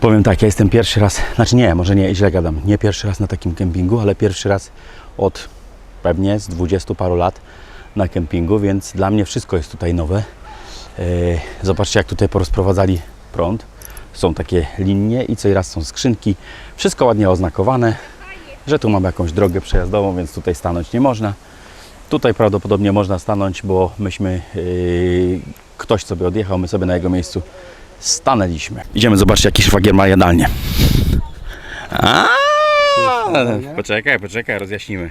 Powiem tak, ja jestem pierwszy raz, znaczy nie, może nie, źle gadam, nie pierwszy raz na takim kempingu, ale pierwszy raz od pewnie z dwudziestu paru lat na kempingu, więc dla mnie wszystko jest tutaj nowe. Yy, Zobaczcie, jak tutaj porozprowadzali prąd. Są takie linie i co raz są skrzynki. Wszystko ładnie oznakowane, że tu mamy jakąś drogę przejazdową, więc tutaj stanąć nie można. Tutaj prawdopodobnie można stanąć, bo myśmy, yy, ktoś sobie odjechał, my sobie na jego miejscu stanęliśmy. Idziemy zobaczyć, jaki szwagier ma jadalnię. A, poczekaj, poczekaj, rozjaśnimy.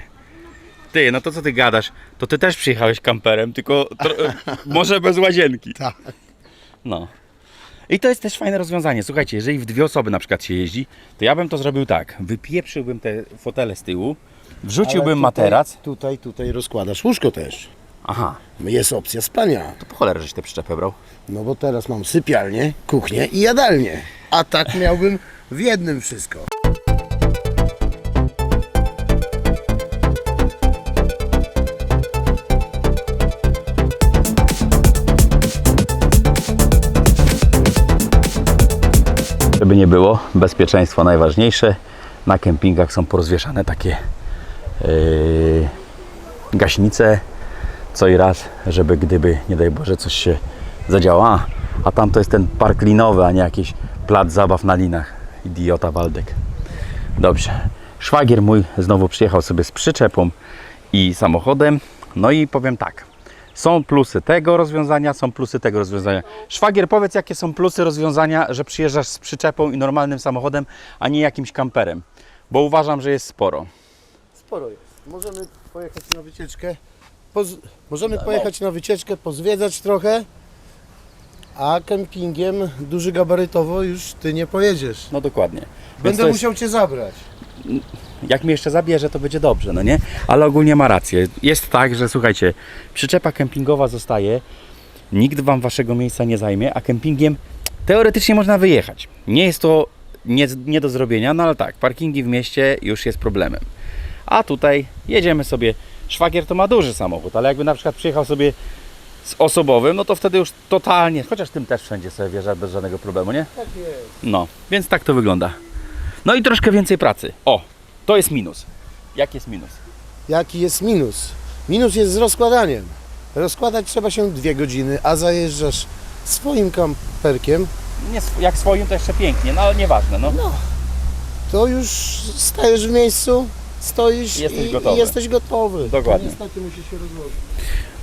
Ty, no to co ty gadasz? To ty też przyjechałeś kamperem, tylko tro- może bez łazienki. Tak. No. I to jest też fajne rozwiązanie. Słuchajcie, jeżeli w dwie osoby na przykład się jeździ, to ja bym to zrobił tak. Wypieprzyłbym te fotele z tyłu, wrzuciłbym materac. Tutaj, tutaj rozkładasz łóżko też. Aha, Jest opcja spania. to po cholerę, żeś tę przyczepę brał. No bo teraz mam sypialnię, kuchnię i jadalnię. A tak miałbym w jednym wszystko. Żeby nie było, bezpieczeństwo najważniejsze. Na kempingach są porozwieszane takie yy, gaśnice co i raz, żeby gdyby, nie daj Boże, coś się zadziało. A, a tam to jest ten park linowy, a nie jakiś plac zabaw na linach. Idiota Waldek. Dobrze. Szwagier mój znowu przyjechał sobie z przyczepą i samochodem. No i powiem tak. Są plusy tego rozwiązania, są plusy tego rozwiązania. Szwagier, powiedz, jakie są plusy rozwiązania, że przyjeżdżasz z przyczepą i normalnym samochodem, a nie jakimś kamperem. Bo uważam, że jest sporo. Sporo jest. Możemy pojechać na wycieczkę. Możemy pojechać na wycieczkę, pozwiedzać trochę. A kempingiem duży gabarytowo już ty nie pojedziesz. No dokładnie. Więc Będę to jest- musiał cię zabrać. jak mnie jeszcze zabierze, to będzie dobrze, no nie? Ale ogólnie ma rację. Jest tak, że słuchajcie, przyczepa kempingowa zostaje, nikt wam waszego miejsca nie zajmie, a kempingiem teoretycznie można wyjechać. Nie jest to nie, nie do zrobienia, no ale tak, parkingi w mieście już jest problemem. A tutaj jedziemy sobie. Szwagier to ma duży samochód, ale jakby na przykład przyjechał sobie z osobowym, no to wtedy już totalnie, chociaż tym też wszędzie sobie wjeżdża bez żadnego problemu, nie? Tak jest. No, więc tak to wygląda. No i troszkę więcej pracy. O, to jest minus. Jak jest minus? Jaki jest minus? Minus jest z rozkładaniem. Rozkładać trzeba się dwie godziny, a zajeżdżasz swoim kamperkiem, Nie, sw- jak swoim to jeszcze pięknie, no ale nieważne, no. to już stajesz w miejscu, stoisz Jesteś i, gotowy. i jesteś gotowy. Dokładnie. Niestety musi się rozłożyć.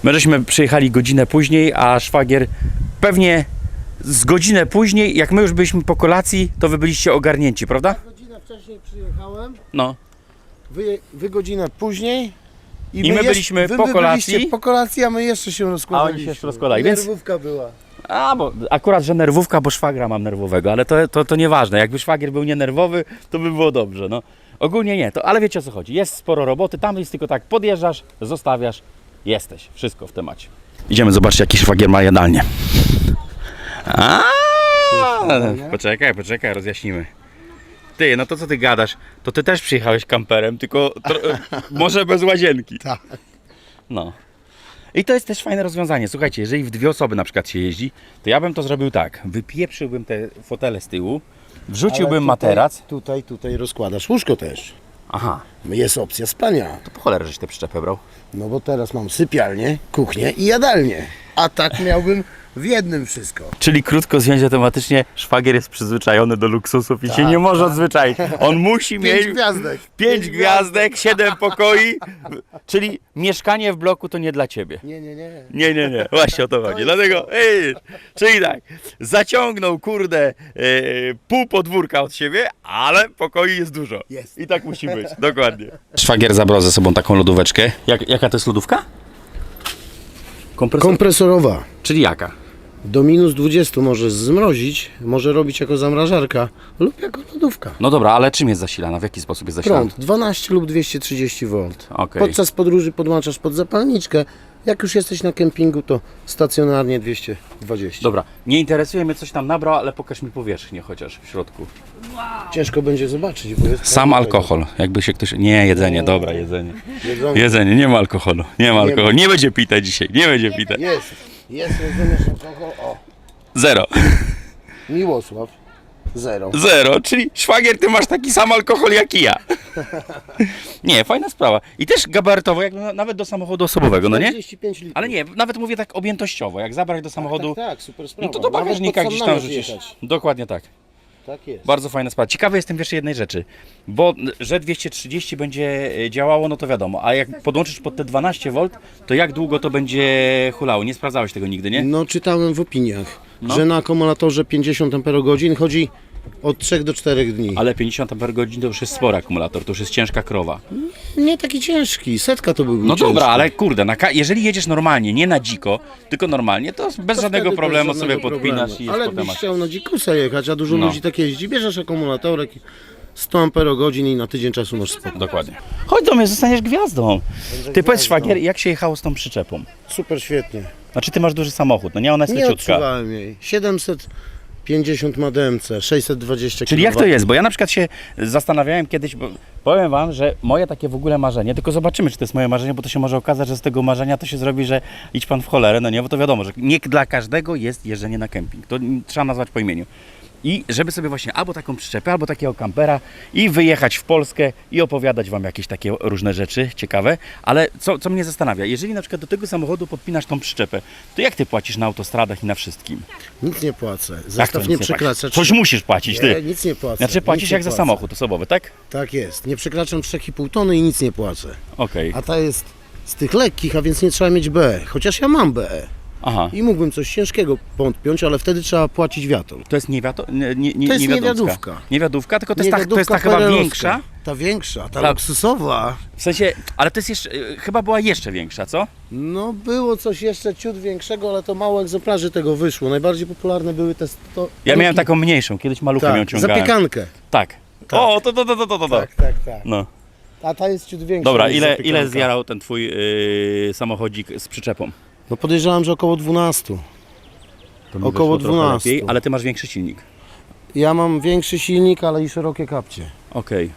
My żeśmy przyjechali godzinę później, a szwagier pewnie z godzinę później, jak my już byliśmy po kolacji, to wy byliście ogarnięci, prawda? Godzinę wcześniej przyjechałem, No. wy, wy godzinę później. I my jeszcze- byliśmy wy, po wy kolacji. byliście po kolacji, a my jeszcze się rozkładaliśmy. się jeszcze rozkładali, więc- Nerwówka była. A, bo akurat, że nerwówka, bo szwagra mam nerwowego, ale to, to, to nieważne. Jakby szwagier był nienerwowy, to by było dobrze, no. Ogólnie nie, to, ale wiecie o co chodzi. Jest sporo roboty, tam jest tylko tak, podjeżdżasz, zostawiasz, jesteś. Wszystko w temacie. Idziemy zobaczyć, jaki szwagier ma jadalnię. A, poczekaj, poczekaj, rozjaśnimy. Ty, no to co ty gadasz? To ty też przyjechałeś kamperem, tylko tro- może bez łazienki. Tak. No. I to jest też fajne rozwiązanie. Słuchajcie, jeżeli w dwie osoby na przykład się jeździ, to ja bym to zrobił tak. Wypieprzyłbym te fotele z tyłu, wrzuciłbym tutaj- materac. Tutaj, tutaj rozkładasz łóżko też. Aha, Jest opcja spania. to po cholerę, żeś tę przyczepę brał. No bo teraz mam sypialnię, kuchnię i jadalnię. A tak miałbym w jednym wszystko. Czyli krótko zwięźle tematycznie, szwagier jest przyzwyczajony do luksusów i się Tak, nie może odzwyczaić. On musi Pięć mieć gwiazdek. pięć gwiazdek, siedem pokoi. Czyli mieszkanie w bloku to nie dla ciebie. Nie, nie, nie. Nie, nie, nie, właśnie o to chodzi. Dlatego, ej, czyli tak, zaciągnął, kurde, e, pół podwórka od siebie, ale pokoi jest dużo. Jest. I tak musi być, dokładnie. Szwagier zabrał ze sobą taką lodóweczkę. Jak, jaka to jest lodówka? Kompresor. Kompresorowa. czyli jaka? Do minus 20 możesz zmrozić, może robić jako zamrażarka lub jako lodówka. No dobra, ale czym jest zasilana? W jaki sposób jest zasilana? Prąd 12 lub 230 V. Okej. Podczas podróży podłączasz pod zapalniczkę. Jak już jesteś na kempingu, to stacjonarnie 220. Dobra, nie interesuje mnie coś tam nabrał, ale pokaż mi powierzchnię chociaż w środku. Ciężko będzie zobaczyć, bo jest Sam alkohol, jakby się ktoś... Nie, jedzenie, dobra, jedzenie. Jedzenie. Jedzenie, nie ma alkoholu, nie ma ma. alkoholu. Nie będzie pita dzisiaj, nie będzie pita. Jest, jest, rozumiesz alkohol. O, Zero. Miłosław. Zero. Zero, czyli szwagier, ty masz taki sam alkohol jak i ja. Nie, fajna sprawa. I też gabarytowo, jak na- nawet do samochodu osobowego, no nie? 45 litrów. Ale nie, nawet mówię tak objętościowo, jak zabrać do samochodu, Tak, tak, super sprawa. no to do Nawet bagażnika pod gdzieś tam namiot rzucisz. jechać. Dokładnie tak. Tak jest. Bardzo fajna sprawa. Ciekawy jestem jeszcze jednej rzeczy, bo że 230 będzie e, działało, no to wiadomo, a jak podłączysz pod te 12 V, to jak długo to będzie hulało? Nie sprawdzałeś tego nigdy, nie? No czytałem w opiniach, No. że na akumulatorze 50 Ah chodzi od 3 do 4 dni. Ale 50 Ah to już jest spory akumulator, to już jest ciężka krowa. Nie taki ciężki, setka to był No ciężki. dobra, ale kurde, na ka- jeżeli jedziesz normalnie, nie na dziko, tylko normalnie, to bez To żadnego wtedy problemu żadnego sobie podpinasz problemu. i jest Ale po temacie. byś chciał na dzikusa jechać, a dużo No. ludzi tak jeździ, bierzesz akumulatorek 100 Ah i na tydzień czasu masz spokój. Dokładnie. Chodź do mnie, zostaniesz gwiazdą. Ty powiedz szwagier, jak się jechało z tą przyczepą? Super, świetnie. Znaczy ty masz duży samochód, no nie, ona jest Nie leciutka. odczuwałem jej. 750 ma DMC, 620 Czyli jak to jest? Bo ja na przykład się zastanawiałem kiedyś, bo powiem wam, że moje takie w ogóle marzenie, tylko zobaczymy, czy to jest moje marzenie, bo to się może okazać, że z tego marzenia to się zrobi, że idź pan w cholerę, no nie, bo to wiadomo, że nie dla każdego jest jeżdżenie na kemping. To trzeba nazwać po imieniu. I żeby sobie właśnie albo taką przyczepę, albo takiego kampera i wyjechać w Polskę i opowiadać Wam jakieś takie różne rzeczy ciekawe, ale co, co mnie zastanawia, jeżeli na przykład do tego samochodu podpinasz tą przyczepę, to jak Ty płacisz na autostradach i na wszystkim? Nic nie płacę. Zestaw nic nie przekracza. Coś musisz płacić, Nie, Ty. nic nie płacę. Znaczy płacisz nie jak za płacę. samochód osobowy, tak? Tak jest. Nie przekraczam 3,5 tony i nic nie płacę. Okej. A ta jest z tych lekkich, a więc nie trzeba mieć BE. Chociaż ja mam BE. Aha. I mógłbym coś ciężkiego podpiąć, ale wtedy trzeba płacić wiatą. To jest niewiato, nie, nie, nie, To jest niewiadówka. Niewiadówka, tylko to jest, ta, to jest ta chyba większa. Ta większa, ta Tak. luksusowa. W sensie, ale to jest jeszcze, y, chyba była jeszcze większa, co? No było coś jeszcze ciut większego, ale to mało egzemplarzy tego wyszło. Najbardziej popularne były te... Ja miałem taką mniejszą, kiedyś maluchem ją tak, ciągałem. zapiekankę. Tak. Tak. O, to, to, to, to, to, to. Tak, tak, tak. No. A ta jest ciut większa Dobra, niż ile, zapiekanka. ile zjarał ten twój yy, samochodzik z przyczepą? No podejrzewam, że około 12. To mi Około wyszło trochę 12. Lepiej, ale ty masz większy silnik. Ja mam większy silnik, ale i szerokie kapcie. Okej.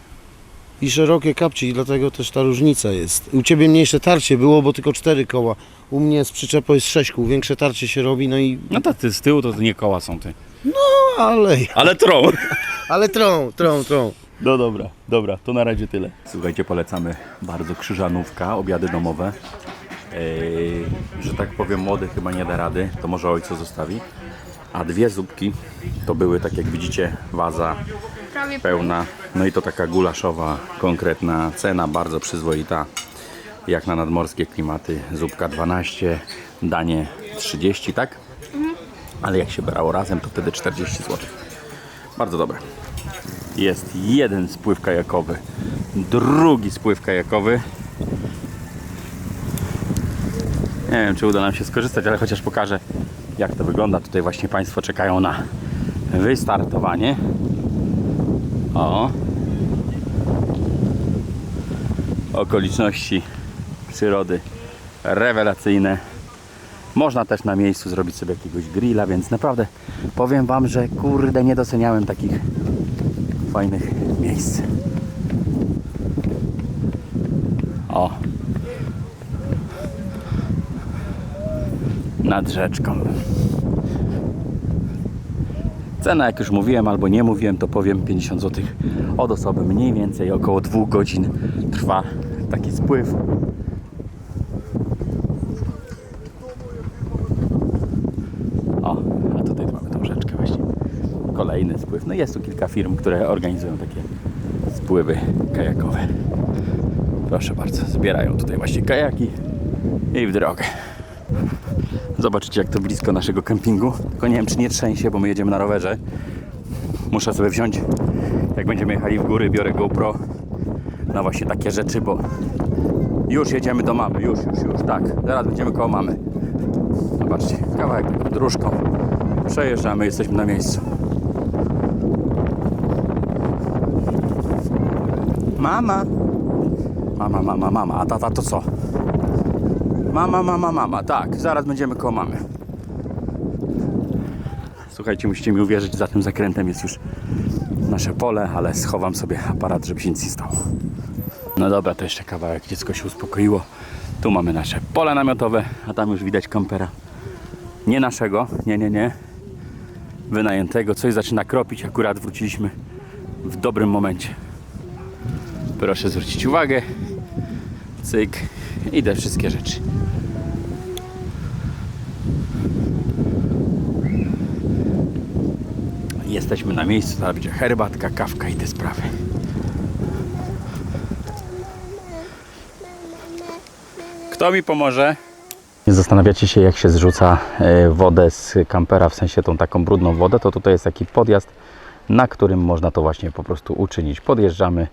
I szerokie kapcie i dlatego też ta różnica jest. U Ciebie mniejsze tarcie było, bo tylko 4 koła. U mnie z przyczepą jest 6 kół. Większe tarcie się robi, no i... No to ty z tyłu to nie koła są ty. Ale... Ale trą. Ale trą, trą, trą. No dobra, dobra, to na razie tyle. Słuchajcie, polecamy bardzo krzyżanówka, obiady domowe. Yy, że tak powiem, młody chyba nie da rady, to może ojcu zostawi. A dwie zupki to były, tak jak widzicie, waza pełna. No i to taka gulaszowa, konkretna cena, bardzo przyzwoita. Jak na nadmorskie klimaty, zupka 12, danie 30, tak? Ale jak się brało razem, to wtedy 40 zł. Bardzo dobre. Jest jeden spływ kajakowy, drugi spływ kajakowy. Nie wiem, czy uda nam się skorzystać, ale chociaż pokażę, jak to wygląda. Tutaj właśnie Państwo czekają na wystartowanie. O. Okoliczności przyrody rewelacyjne. Można też na miejscu zrobić sobie jakiegoś grilla, więc naprawdę powiem Wam, że kurde nie doceniałem takich fajnych miejsc. O. Nad rzeczką. Cena, jak już mówiłem albo nie mówiłem, to powiem 50 zł od osoby. Mniej więcej około 2 godzin trwa taki spływ. O, a tutaj mamy tą rzeczkę właśnie. Kolejny spływ. No jest tu kilka firm, które organizują takie spływy kajakowe. Proszę bardzo, zbierają tutaj właśnie kajaki i w drogę. Zobaczycie jak to blisko naszego kempingu. Tylko nie wiem czy nie trzęsie, bo my jedziemy na rowerze. Muszę sobie wziąć, jak będziemy jechali w góry, biorę GoPro na właśnie takie rzeczy, bo już jedziemy do mamy, już, już, już, tak. Zaraz będziemy koło mamy. Zobaczcie, kawałek dróżką. Przejeżdżamy, jesteśmy na miejscu. Mama. Mama, mama, mama. A tata to co? Mama, mama, mama. Tak, zaraz będziemy koło mamy. Słuchajcie, musicie mi uwierzyć, za tym zakrętem jest już nasze pole, ale schowam sobie aparat, żeby się nic nie stało. No dobra, to jeszcze kawałek, dziecko się uspokoiło. Tu mamy nasze pole namiotowe, a tam już widać kampera. Nie naszego, nie, nie, nie. wynajętego. Coś zaczyna kropić, akurat wróciliśmy w dobrym momencie. Proszę zwrócić uwagę. Cyk i te wszystkie rzeczy. Jesteśmy na miejscu, zaraz będzie herbatka, kawka i te sprawy. Kto mi pomoże? Zastanawiacie się, jak się zrzuca e, wodę z kampera, w sensie tą taką brudną wodę, to tutaj jest taki podjazd, na którym można to właśnie po prostu uczynić. Podjeżdżamy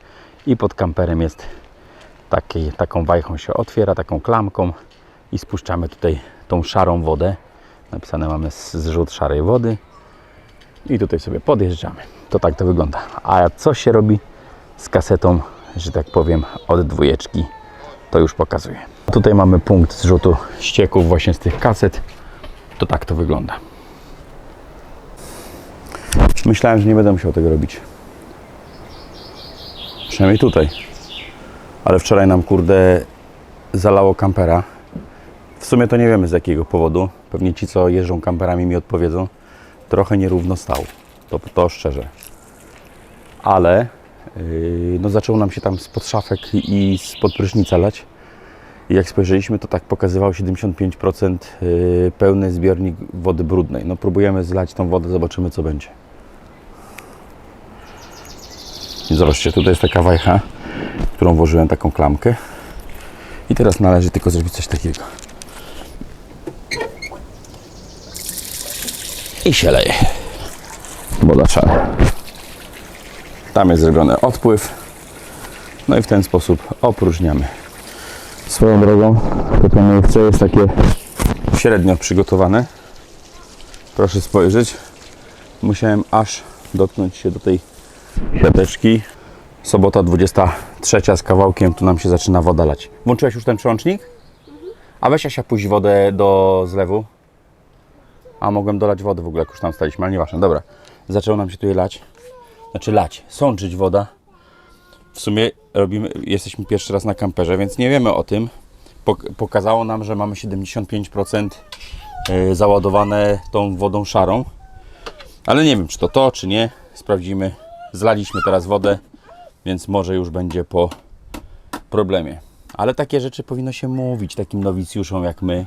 i pod kamperem jest taki, taką wajchą się otwiera, taką klamką i spuszczamy tutaj tą szarą wodę. Napisane mamy zrzut szarej wody i tutaj sobie podjeżdżamy. To tak to wygląda. A co się robi z kasetą, że tak powiem, od dwójeczki, to już pokazuję. Tutaj mamy punkt zrzutu ścieków właśnie z tych kaset. To tak to wygląda. Myślałem, że nie będę musiał tego robić. Przynajmniej tutaj. Ale wczoraj nam kurde zalało kampera. W sumie to nie wiemy z jakiego powodu. Pewnie ci, co jeżdżą kamperami mi odpowiedzą. Trochę nierówno stał. To, to szczerze. Ale yy, no zaczęło nam się tam spod szafek i spod prysznica lać. I jak spojrzeliśmy, to tak pokazywało 75% yy, pełny zbiornik wody brudnej. No próbujemy zlać tą wodę, zobaczymy co będzie. I zobaczcie, tutaj jest taka wajcha, którą włożyłem taką klamkę. I teraz należy tylko zrobić coś takiego. I się leje. Woda szara. Tam jest zrobiony odpływ. No i w ten sposób opróżniamy. Swoją drogą, to to miejsce jest takie średnio przygotowane. Proszę spojrzeć. Musiałem aż dotknąć się do tej siateczki. Sobota 23 z kawałkiem, tu nam się zaczyna woda lać. Włączyłeś już ten przełącznik? A weź Asia puść wodę do zlewu. A mogłem dolać wody w ogóle, jak już tam staliśmy, ale nieważne. Dobra, zaczęło nam się tutaj lać. Znaczy lać, sączyć woda. W sumie robimy, jesteśmy pierwszy raz na kamperze, więc nie wiemy o tym. Pok- pokazało nam, że mamy 75% y, załadowane tą wodą szarą. Ale nie wiem, czy to to, czy nie. Sprawdzimy. Zlaliśmy teraz wodę, więc może już będzie po problemie. Ale takie rzeczy powinno się mówić takim nowicjuszom jak my,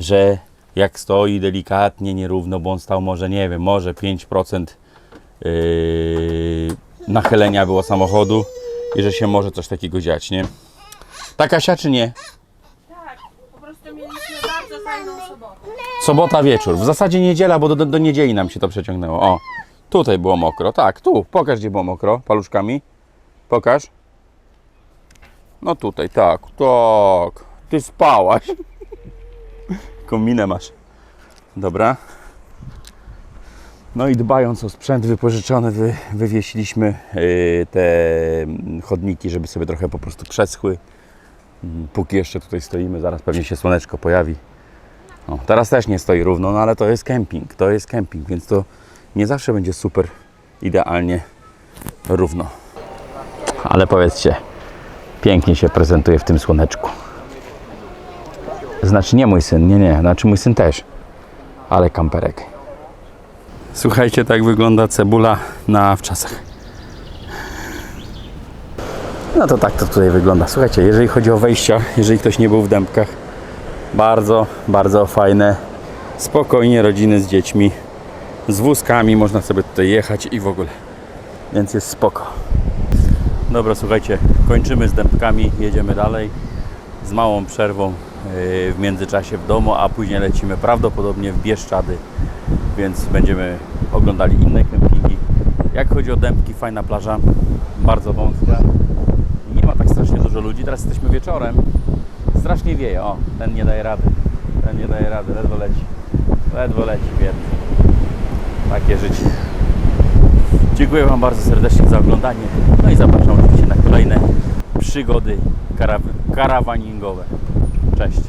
że jak stoi delikatnie, nierówno, bo on stał może, nie wiem, może 5% yy, nachylenia było samochodu i że się może coś takiego dziać, nie? Tak Asia, czy nie? Tak, po prostu mieliśmy bardzo fajną sobotę. Sobota wieczór. W zasadzie niedziela, bo do, do, do niedzieli nam się to przeciągnęło. O, tutaj było mokro. Tak, tu. Pokaż, gdzie było mokro. Paluszkami. Pokaż. No tutaj, tak. Tak. Ty spałaś. Kominę masz. Dobra. No i dbając o sprzęt wypożyczony, wy, wywiesiliśmy yy, te chodniki, żeby sobie trochę po prostu przeschły. Mm, Póki jeszcze tutaj stoimy, zaraz pewnie się słoneczko pojawi. O, teraz też nie stoi równo, no ale to jest kemping, to jest kemping, więc to nie zawsze będzie super idealnie równo. Ale powiedzcie, pięknie się prezentuje w tym słoneczku. Znaczy nie mój syn, nie, nie, znaczy mój syn też, ale kamperek. Słuchajcie, tak wygląda cebula na wczasach. No to tak to tutaj wygląda. Słuchajcie, jeżeli chodzi o wejścia, jeżeli ktoś nie był w dębkach, bardzo, bardzo fajne. Spokojnie rodziny z dziećmi, z wózkami można sobie tutaj jechać i w ogóle. Więc jest spoko. Dobra, słuchajcie, kończymy z dębkami, jedziemy dalej z małą przerwą yy, w międzyczasie w domu, a później lecimy prawdopodobnie w Bieszczady, więc będziemy oglądali inne kempingi. Jak chodzi o dębki, fajna plaża, bardzo wąska. Nie ma tak strasznie dużo ludzi, teraz jesteśmy wieczorem, strasznie wieje. O, ten nie daje rady. Ten nie daje rady, ledwo leci. Ledwo leci, biedny. Takie życie. Dziękuję Wam bardzo serdecznie za oglądanie. No i zapraszam oczywiście na kolejne przygody karaw- karawaningowe. Cześć.